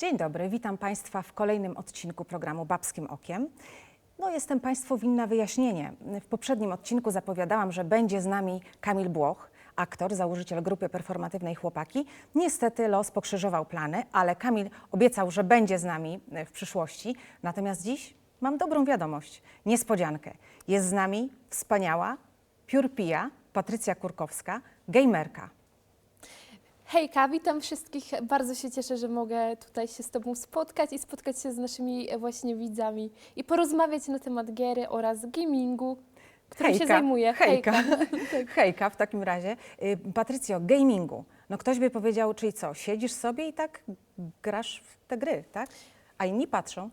Dzień dobry, witam Państwa w kolejnym odcinku programu Babskim Okiem. No, jestem Państwu winna wyjaśnienie. W poprzednim odcinku zapowiadałam, że będzie z nami Kamil Błoch, aktor, założyciel grupy performatywnej Chłopaki. Niestety los pokrzyżował plany, ale Kamil obiecał, że będzie z nami w przyszłości. Natomiast dziś mam dobrą wiadomość, niespodziankę. Jest z nami wspaniała, piórpija Patrycja Kurkowska, gamerka. Hejka, witam wszystkich. Bardzo się cieszę, że mogę tutaj się z Tobą spotkać i spotkać się z naszymi e, właśnie widzami i porozmawiać na temat giery oraz gamingu, którym się zajmuję. Hejka. Hejka w takim razie. Y, Patrycjo, gamingu. No ktoś by powiedział, czyli co, siedzisz sobie i tak grasz w te gry, tak? A inni patrzą.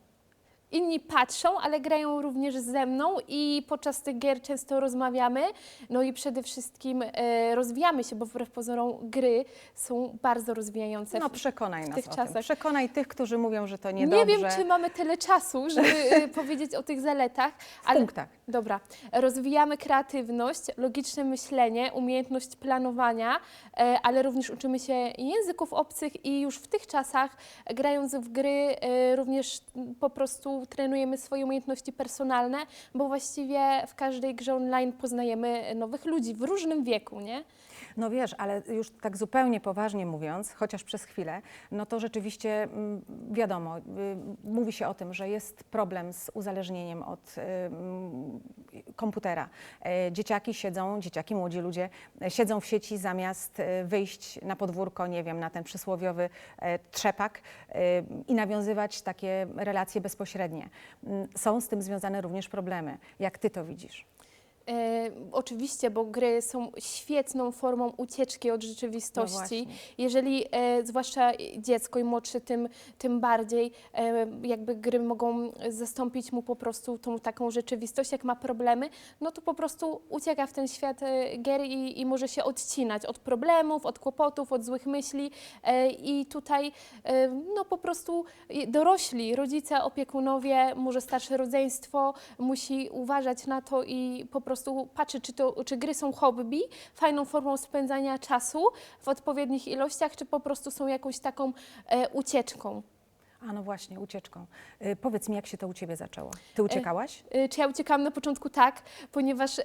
Inni patrzą, ale grają również ze mną i podczas tych gier często rozmawiamy. No i przede wszystkim e, rozwijamy się, bo wbrew pozorom gry są bardzo rozwijające. No przekonaj nas tych o tym. czasach. Przekonaj tych, którzy mówią, że to Nie niedobrze. wiem, czy mamy tyle czasu, żeby e, powiedzieć o tych zaletach, W punktach. Dobra. Rozwijamy kreatywność, logiczne myślenie, umiejętność planowania, e, ale również uczymy się języków obcych i już w tych czasach, grając w gry, e, również po prostu trenujemy swoje umiejętności personalne, bo właściwie w każdej grze online poznajemy nowych ludzi w różnym wieku, nie? No wiesz, ale już tak zupełnie poważnie mówiąc, chociaż przez chwilę, no to rzeczywiście mm, wiadomo, y, mówi się o tym, że jest problem z uzależnieniem od y, mm, komputera. E, Dzieciaki siedzą, dzieciaki, młodzi ludzie e, siedzą w sieci zamiast e, wyjść na podwórko, nie wiem, na ten przysłowiowy trzepak i nawiązywać takie relacje bezpośrednie. Mm, Są z tym związane również problemy. Jak ty to widzisz? E, oczywiście, bo gry są świetną formą ucieczki od No rzeczywistości. właśnie. Jeżeli e, zwłaszcza dziecko i młodsze, tym, tym bardziej e, jakby gry mogą zastąpić mu po prostu tą taką rzeczywistość, jak ma problemy, no to po prostu ucieka w ten świat e, gier i, i może się odcinać od problemów, od kłopotów, od złych myśli e, i tutaj e, no po prostu dorośli, rodzice, opiekunowie, może starsze rodzeństwo musi uważać na to i po prostu patrzeć, czy, to, czy gry są hobby, fajną formą spędzania czasu w odpowiednich ilościach, czy po prostu są jakąś taką e, ucieczką. A no właśnie, ucieczką. Y, Powiedz mi, jak się to u Ciebie zaczęło? Ty uciekałaś? Y, Czy ja uciekałam na początku? Tak, ponieważ y,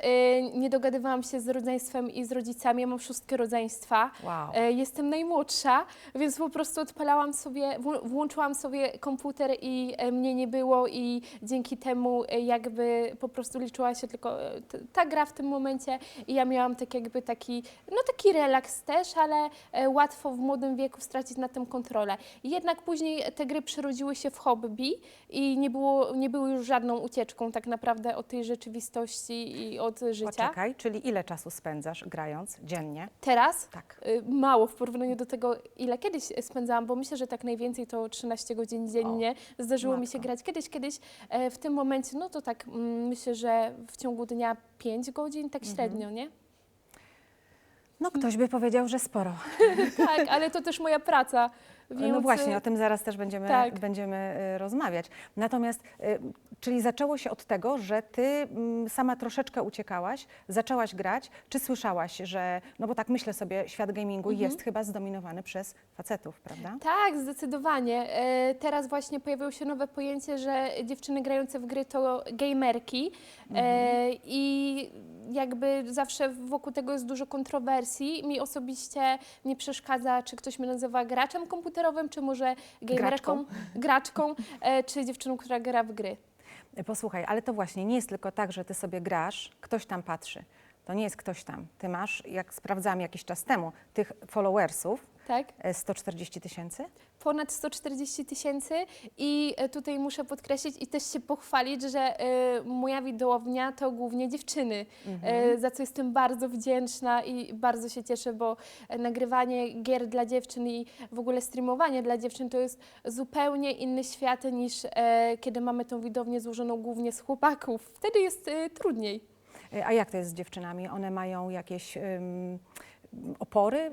nie dogadywałam się z rodzeństwem i z rodzicami. Ja mam szóstkę rodzeństwa. Wow. E, Jestem najmłodsza, więc po prostu odpalałam sobie, włą- włączyłam sobie komputer i e, mnie nie było i dzięki temu e, jakby po prostu liczyła się tylko e, t- ta gra w tym momencie i ja miałam tak jakby taki, no taki relaks też, ale e, łatwo w młodym wieku stracić na tym kontrolę. Jednak później te gry przerodziły się w hobby i nie, było, nie były już żadną ucieczką tak naprawdę od tej rzeczywistości i od życia. Poczekaj, czyli ile czasu spędzasz grając dziennie? Teraz Tak. y, mało w porównaniu do tego, ile kiedyś spędzałam, bo myślę, że tak najwięcej to 13 godzin dziennie. Zdarzyło mi się matko. grać kiedyś, kiedyś e, w tym momencie, no to tak mm, myślę, że w ciągu dnia 5 godzin, tak Mhm. średnio, nie? No ktoś by powiedział, że sporo. Tak, ale to też moja praca, więc... No właśnie, y, o tym zaraz też będziemy, tak. będziemy y, rozmawiać. Natomiast, y, czyli zaczęło się od tego, że ty mm, sama troszeczkę uciekałaś, zaczęłaś grać. Czy słyszałaś, że, no bo tak myślę sobie, świat gamingu Mhm. jest chyba zdominowany przez facetów, prawda? Tak, zdecydowanie. E, Teraz właśnie pojawiło się nowe pojęcie, że dziewczyny grające w gry to gamerki e, i jakby zawsze wokół tego jest dużo kontrowersji. Mi osobiście nie przeszkadza, czy ktoś mnie nazywa graczem komputerowym, czy może gamerką, graczką, e, czy dziewczyną, która gra w gry. Y, Posłuchaj, ale to właśnie nie jest tylko tak, że ty sobie grasz, ktoś tam patrzy. To nie jest ktoś tam. Ty masz, jak sprawdzałam jakiś czas temu, tych followersów Tak? y, 140 tysięcy. ponad 140 tysięcy i e, tutaj muszę podkreślić i też się pochwalić, że e, moja widownia to głównie dziewczyny, e, za co jestem bardzo wdzięczna i bardzo się cieszę, bo e, nagrywanie gier dla dziewczyn i w ogóle streamowanie dla dziewczyn to jest zupełnie inny świat niż e, kiedy mamy tą widownię złożoną głównie z chłopaków. Wtedy jest e, trudniej. A jak to jest z dziewczynami? One mają jakieś opory? Y,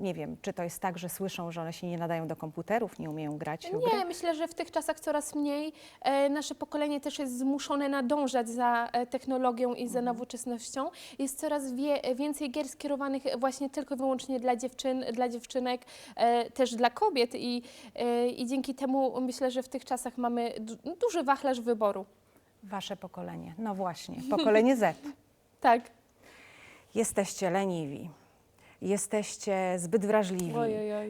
Nie wiem, czy to jest tak, że słyszą, że one się nie nadają do komputerów, nie umieją grać w gry? Nie, myślę, że w tych czasach coraz mniej. E, nasze pokolenie też jest zmuszone nadążać za e, technologią i za nowoczesnością. Jest coraz wie, więcej gier skierowanych właśnie tylko i wyłącznie dla dziewczyn, dla dziewczynek, e, też dla kobiet i, i dzięki temu myślę, że w tych czasach mamy du duży wachlarz wyboru. Wasze pokolenie, no właśnie, pokolenie Z. Tak. Jesteście leniwi, jesteście zbyt wrażliwi,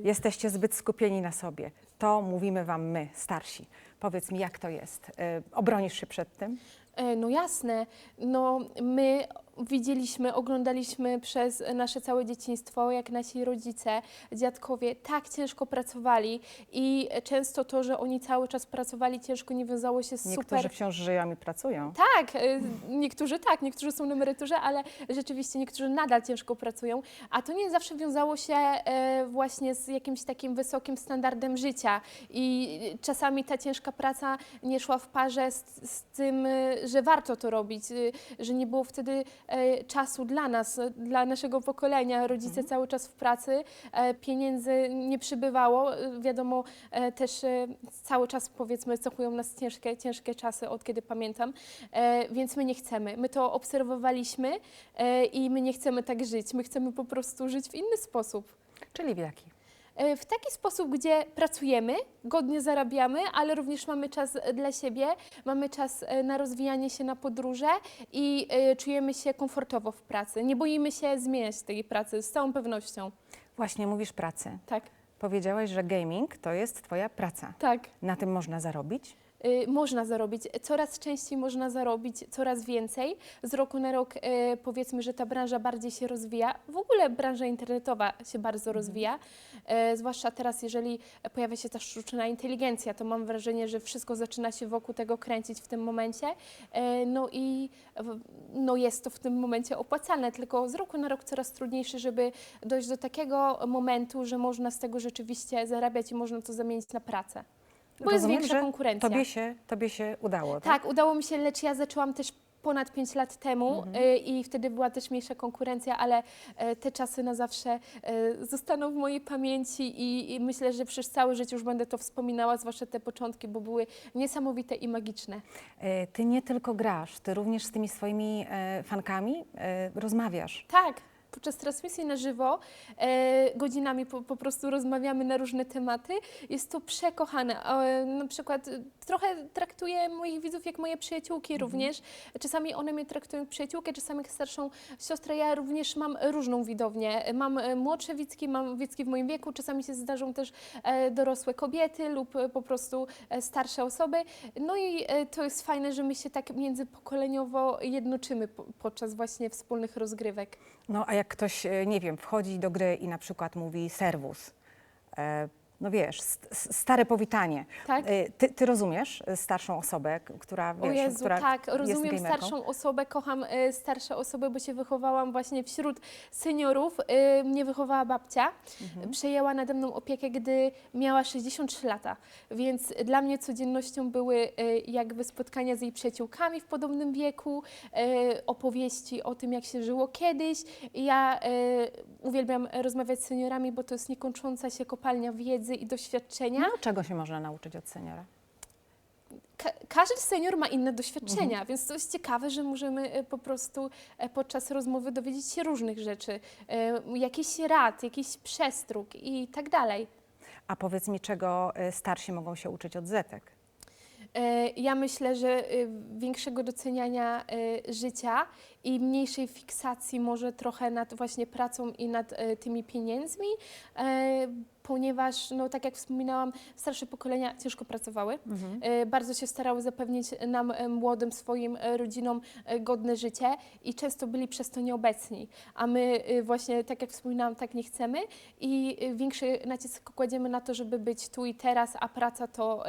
jesteście zbyt skupieni na sobie. To mówimy wam my, starsi. Powiedz mi, jak to jest? Y, Obronisz się przed tym? E, No jasne. No, my widzieliśmy, oglądaliśmy przez nasze całe dzieciństwo, jak nasi rodzice, dziadkowie tak ciężko pracowali i często to, że oni cały czas pracowali ciężko nie wiązało się z Niektórzy super... wciąż żyją i pracują. Tak, e, niektórzy tak, niektórzy są na emeryturze, ale rzeczywiście niektórzy nadal ciężko pracują, a to nie zawsze wiązało się e, właśnie z jakimś takim wysokim standardem życia i czasami ta ciężka praca nie szła w parze z, z tym, e, że warto to robić, e, że nie było wtedy czasu dla nas, e, dla naszego pokolenia, rodzice cały czas w pracy, e, pieniędzy nie przybywało, e, wiadomo e, też e, cały czas powiedzmy cechują nas ciężkie, ciężkie czasy, od kiedy pamiętam, e, więc my nie chcemy. My to obserwowaliśmy e, i my nie chcemy tak żyć. My chcemy po prostu żyć w inny sposób. Czyli w jaki? E, W taki sposób, gdzie pracujemy, godnie zarabiamy, ale również mamy czas dla siebie, mamy czas e, na rozwijanie się na podróże i e, czujemy się komfortowo w pracy. Nie boimy się zmieniać tej pracy z całą pewnością. Właśnie mówisz pracy. Tak, Powiedziałaś, że gaming to jest twoja praca. tak. Na tym można zarobić? Y, Można zarobić, coraz częściej można zarobić, coraz więcej. Z roku na rok y, powiedzmy, że ta branża bardziej się rozwija. W ogóle branża internetowa się bardzo rozwija, y, zwłaszcza teraz, jeżeli pojawia się ta sztuczna inteligencja, to mam wrażenie, że wszystko zaczyna się wokół tego kręcić w tym momencie. No i no jest to w tym momencie opłacalne, tylko z roku na rok coraz trudniejsze, żeby dojść do takiego momentu, że można z tego rzeczywiście zarabiać i można to zamienić na pracę. Bo jest Rozumiem, większa że konkurencja. Tobie się, tobie się udało, tak? Tak, udało mi się, lecz ja zaczęłam też ponad 5 lat temu Mhm. y, i wtedy była też mniejsza konkurencja, ale y, te czasy na zawsze y, zostaną w mojej pamięci i, i myślę, że przez całe życie już będę to wspominała, zwłaszcza te początki, bo były niesamowite i magiczne. E, Ty nie tylko grasz, ty również z tymi swoimi e, fankami e, rozmawiasz. Tak. Podczas transmisji na żywo e, godzinami po, po prostu rozmawiamy na różne tematy. Jest to przekochane. E, na przykład trochę traktuję moich widzów jak moje przyjaciółki również. Czasami one mnie traktują jak przyjaciółkę, czasami jak starszą siostrę. Ja również mam różną widownię. Mam e, młodsze widzki, mam widzki w moim wieku. Czasami się zdarzą też e, dorosłe kobiety lub e, po prostu starsze osoby. No i to jest fajne, że my się tak międzypokoleniowo jednoczymy po, podczas właśnie wspólnych rozgrywek. No a jak ktoś, nie wiem, wchodzi do gry i na przykład mówi serwus, no wiesz, st- stare powitanie. Tak? E, Ty, ty rozumiesz e, starszą osobę, która, wiesz, O Jezu, która tak, rozumiem starszą osobę, kocham e, starsze osoby, bo się wychowałam właśnie wśród seniorów. Mnie wychowała babcia, Mhm. przejęła nade mną opiekę, gdy miała 63 lata, więc dla mnie codziennością były jakby spotkania z jej przyjaciółkami w podobnym wieku, opowieści o tym, jak się żyło kiedyś. Ja uwielbiam rozmawiać z seniorami, bo to jest niekończąca się kopalnia wiedzy i doświadczenia. No, czego się można nauczyć od seniora? Ka- każdy senior ma inne doświadczenia, więc to jest ciekawe, że możemy e, po prostu e, podczas rozmowy dowiedzieć się różnych rzeczy, e, jakichś rad, jakichś przestróg i tak dalej. A powiedz mi, czego starsi mogą się uczyć od zetek? Ja myślę, że większego doceniania życia i mniejszej fiksacji może trochę nad właśnie pracą i nad tymi pieniędzmi, ponieważ, no, tak jak wspominałam, starsze pokolenia ciężko pracowały. E, Bardzo się starały zapewnić nam, e, młodym, swoim e, rodzinom godne życie i często byli przez to nieobecni. A my właśnie, tak jak wspominałam, tak nie chcemy i większy nacisk kładziemy na to, żeby być tu i teraz, a praca to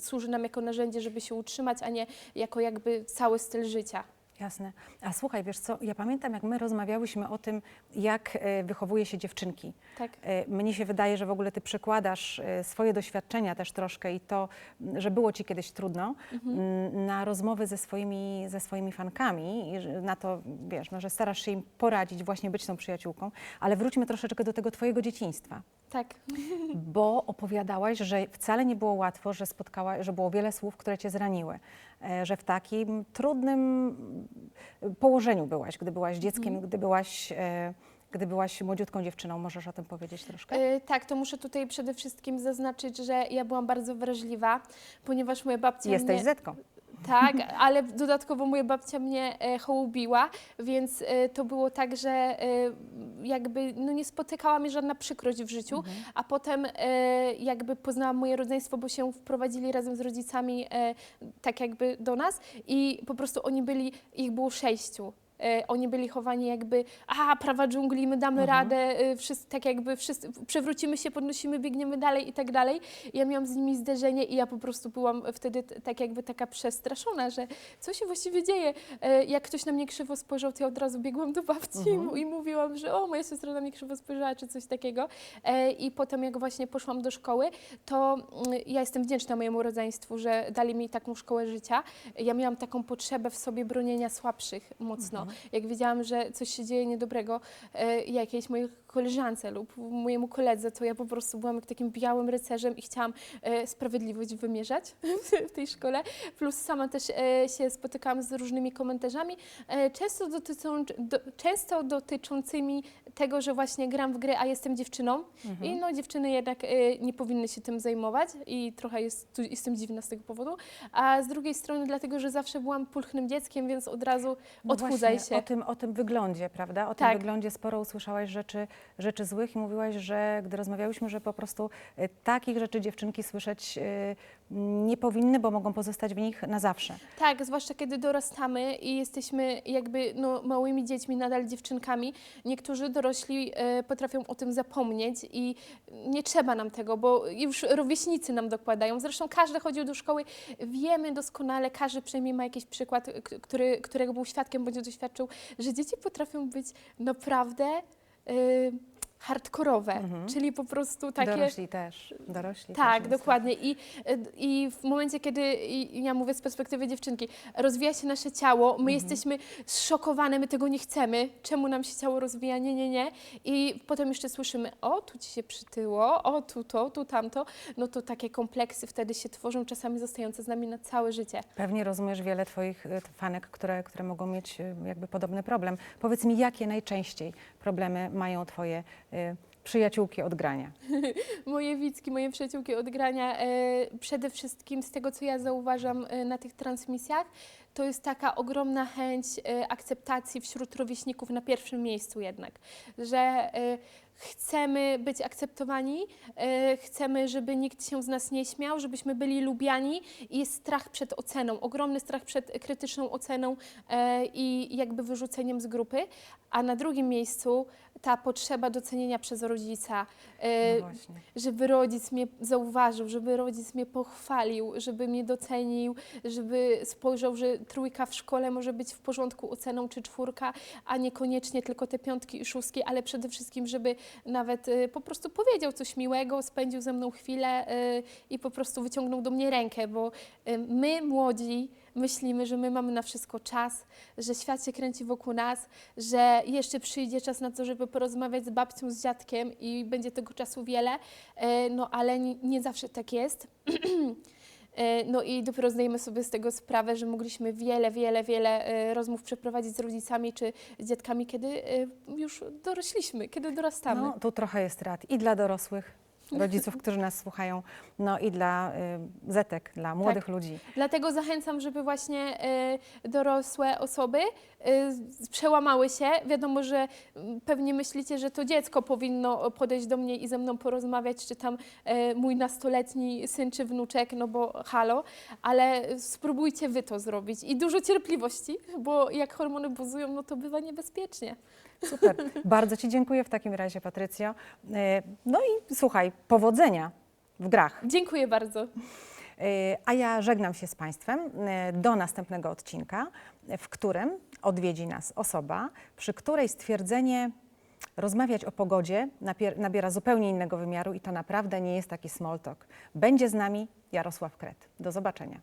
służy nam jako narzędzie, żeby się utrzymać, a nie jako jakby cały styl życia. Jasne. A słuchaj, wiesz co, ja pamiętam, jak my rozmawiałyśmy o tym, jak e, wychowuje się dziewczynki. Tak. E, Mnie się wydaje, że w ogóle ty przekładasz e, swoje doświadczenia też troszkę i to, m, że było ci kiedyś trudno, m, na rozmowy ze swoimi, ze swoimi fankami i że na to, wiesz, no, że starasz się im poradzić, właśnie być tą przyjaciółką, ale wróćmy troszeczkę do tego twojego dzieciństwa. Tak. Bo opowiadałaś, że wcale nie było łatwo, że spotkałaś, że było wiele słów, które cię zraniły, że w takim trudnym położeniu byłaś, gdy byłaś dzieckiem, gdy byłaś, e, gdy byłaś młodziutką dziewczyną. Możesz o tym powiedzieć troszkę? E, tak, to muszę tutaj przede wszystkim zaznaczyć, że ja byłam bardzo wrażliwa, ponieważ moja babcia Jesteś mnie... Zetką. Tak, ale dodatkowo moja babcia mnie e, hołubiła, więc e, to było tak, że e, jakby no nie spotykała mnie żadna przykrość w życiu, a potem e, jakby poznałam moje rodzeństwo, bo się wprowadzili razem z rodzicami e, tak jakby do nas i po prostu oni byli, ich było sześciu. E, Oni byli chowani jakby, a prawa dżungli, my damy radę, e, wszyscy, tak jakby wszyscy, przewrócimy się, podnosimy, biegniemy dalej i tak dalej. Ja miałam z nimi zderzenie i ja po prostu byłam wtedy tak jakby taka przestraszona, że co się właściwie dzieje. E, Jak ktoś na mnie krzywo spojrzał, to ja od razu biegłam do babci i mu- i mówiłam, że o, moja siostra na mnie krzywo spojrzała, czy coś takiego. E, I potem jak właśnie poszłam do szkoły, to mm, ja jestem wdzięczna mojemu rodzeństwu, że dali mi taką szkołę życia. Ja miałam taką potrzebę w sobie bronienia słabszych mocno. Jak wiedziałam, że coś się dzieje niedobrego e, jakiejś mojej koleżance lub mojemu koledze, to ja po prostu byłam jak takim białym rycerzem i chciałam e, sprawiedliwość wymierzać w tej szkole. Plus sama też e, się spotykałam z różnymi komentarzami, e, często, dotyczą, do, często dotyczącymi tego, że właśnie gram w gry, a jestem dziewczyną. I no dziewczyny jednak nie powinny się tym zajmować i trochę jest, tu, jestem dziwna z tego powodu. A z drugiej strony dlatego, że zawsze byłam pulchnym dzieckiem, więc od razu No odchudzaj się. O tym, o tym wyglądzie, prawda? O tym Tak. wyglądzie sporo usłyszałaś rzeczy, rzeczy złych i mówiłaś, że gdy rozmawiałyśmy, że po prostu e, takich rzeczy dziewczynki słyszeć e, nie powinny, bo mogą pozostać w nich na zawsze. Tak, zwłaszcza kiedy dorastamy i jesteśmy jakby no, małymi dziećmi, nadal dziewczynkami. Niektórzy dorośli e, potrafią o tym zapomnieć i nie trzeba nam tego, bo już rówieśnicy nam dokładają. Zresztą każdy chodził do szkoły, wiemy doskonale, każdy przynajmniej ma jakiś przykład, który, którego był świadkiem bądź doświadczył, że dzieci potrafią być naprawdę e, hardkorowe, czyli po prostu takie... Dorośli też. Dorośli Tak, też, dokładnie. I, I w momencie, kiedy, ja mówię z perspektywy dziewczynki, rozwija się nasze ciało, my jesteśmy zszokowane, my tego nie chcemy, czemu nam się ciało rozwija, nie, nie, nie. I potem jeszcze słyszymy, o, tu ci się przytyło, o, tu to, tu tamto. No to takie kompleksy wtedy się tworzą, czasami zostające z nami na całe życie. Pewnie rozumiesz wiele Twoich e, fanek, które, które mogą mieć e, jakby podobny problem. Powiedz mi, jakie najczęściej problemy mają Twoje przyjaciółki od grania? Moje widzki, moje przyjaciółki od grania, e, przede wszystkim z tego, co ja zauważam e, na tych transmisjach, to jest taka ogromna chęć e, akceptacji wśród rówieśników na pierwszym miejscu jednak, że chcemy być akceptowani, e, chcemy, żeby nikt się z nas nie śmiał, żebyśmy byli lubiani i jest strach przed oceną, ogromny strach przed krytyczną oceną e, i jakby wyrzuceniem z grupy, a na drugim miejscu ta potrzeba docenienia przez rodzica, e, No żeby rodzic mnie zauważył, żeby rodzic mnie pochwalił, żeby mnie docenił, żeby spojrzał, że trójka w szkole może być w porządku oceną czy czwórka, a niekoniecznie tylko te piątki i szóstki, ale przede wszystkim, żeby nawet y, po prostu powiedział coś miłego, spędził ze mną chwilę y, i po prostu wyciągnął do mnie rękę, bo y, my młodzi myślimy, że my mamy na wszystko czas, że świat się kręci wokół nas, że jeszcze przyjdzie czas na to, żeby porozmawiać z babcią, z dziadkiem i będzie tego czasu wiele, no ale nie zawsze tak jest. E, No i dopiero zdajemy sobie z tego sprawę, że mogliśmy wiele, wiele, wiele e, rozmów przeprowadzić z rodzicami czy z dziadkami, kiedy e, już dorośliśmy, kiedy dorastamy. No, tu trochę jest rad i dla dorosłych rodziców, którzy nas słuchają, no i dla y, zetek, dla młodych ludzi. Dlatego zachęcam, żeby właśnie e, dorosłe osoby z- przełamały się. Wiadomo, że m, pewnie myślicie, że to dziecko powinno podejść do mnie i ze mną porozmawiać, czy tam e, mój nastoletni syn czy wnuczek, no bo halo, ale spróbujcie wy to zrobić i dużo cierpliwości, bo jak hormony buzują, no to bywa niebezpiecznie. Super. Bardzo Ci dziękuję w takim razie, Patrycjo. Y, No i słuchaj, powodzenia w grach. Dziękuję bardzo. A ja żegnam się z Państwem y, do następnego odcinka, w którym odwiedzi nas osoba, przy której stwierdzenie rozmawiać o pogodzie nabiera zupełnie innego wymiaru i to naprawdę nie jest taki small talk. Będzie z nami Jarosław Kret. Do zobaczenia.